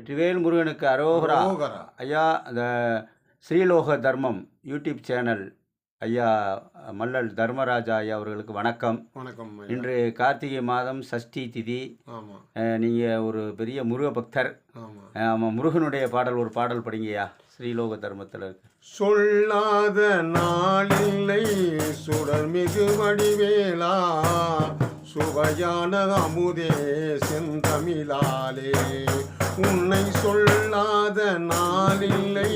வெற்றிவேல் முருகனுக்கு அரோகரா. ஐயா அந்த ஸ்ரீலோக தர்மம் யூடியூப் சேனல் ஐயா மல்லல் தர்மராஜா ஐயா அவர்களுக்கு வணக்கம். வணக்கம். இன்று கார்த்திகை மாதம் சஷ்டி திதி. நீங்கள் ஒரு பெரிய முருக பக்தர். ஆமா. ஆமாம் முருகனுடைய பாடல் ஒரு பாடல் படிங்கய்யா. ஸ்ரீலோக தர்மத்தில் சொல்லாத நாளில்லை சுடர்மிகு வடிவேலா. சுவையான அமுதே செந்தமிழாலே. உன்னை சொல்லாத நாளில்லை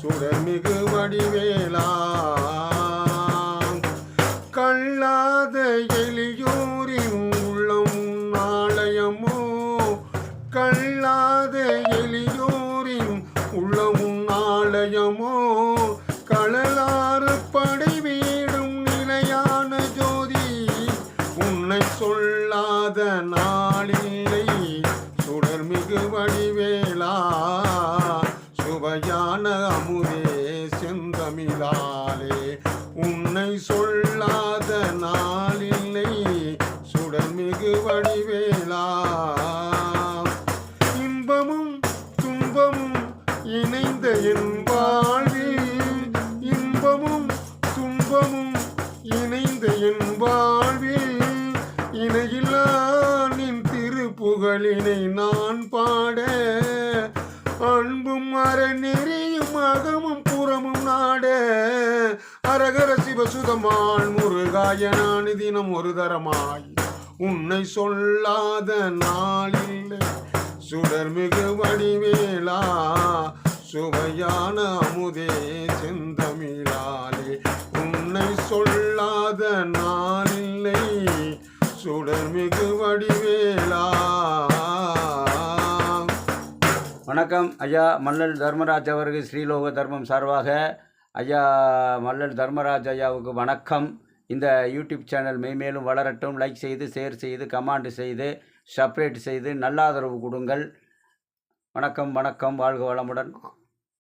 சுடமிகு வடிவேலா. கல்லாத எளியோரின் உள்ளம் நாளயமோ கல்லாத எளியோரின் உள்ளமும் நாளயமோ இல்லாத நாளில்லை. சுடர் மிகு வடிவேலா. சுவையான அமுதே செந்தமிழாலே. உன்னை சொல்லாத நாளில்லை. சுடர் மிகு வடிவேலா. இன்பமும் துன்பமும் இணைந்த என் வாழ்வில். இன்பமும் துன்பமும் இணைந்த என் வாழ் புகழினை நான் பாட அன்பும் அறநெறியும் அகமும் புறமும் நாட. அரகர சிவசுதமான் முருகாய நான் தினம் ஒரு தரமாய். உன்னை சொல்லாத நாளில்லை சுடர்மிகு வடிவேலா. சுவையான அமுதே செந்தமிழாலே உன்னை சொல்லாத நாளில்லை சுடர்மிகு வடிவேலா வணக்கம். ஐயா மல்லல் தர்மராஜ் அவர்கள் ஸ்ரீலோக தர்மம் சார்பாக ஐயா மல்லல் தர்மராஜ் ஐயாவுக்கு வணக்கம். இந்த யூடியூப் சேனல் மெய்மேலும் வளரட்டும். லைக் செய்து ஷேர் செய்து கமாண்டு செய்து சப்ரேட் செய்து நல்ல ஆதரவு கொடுங்கள். வணக்கம் வணக்கம். வாழ்க வளமுடன்.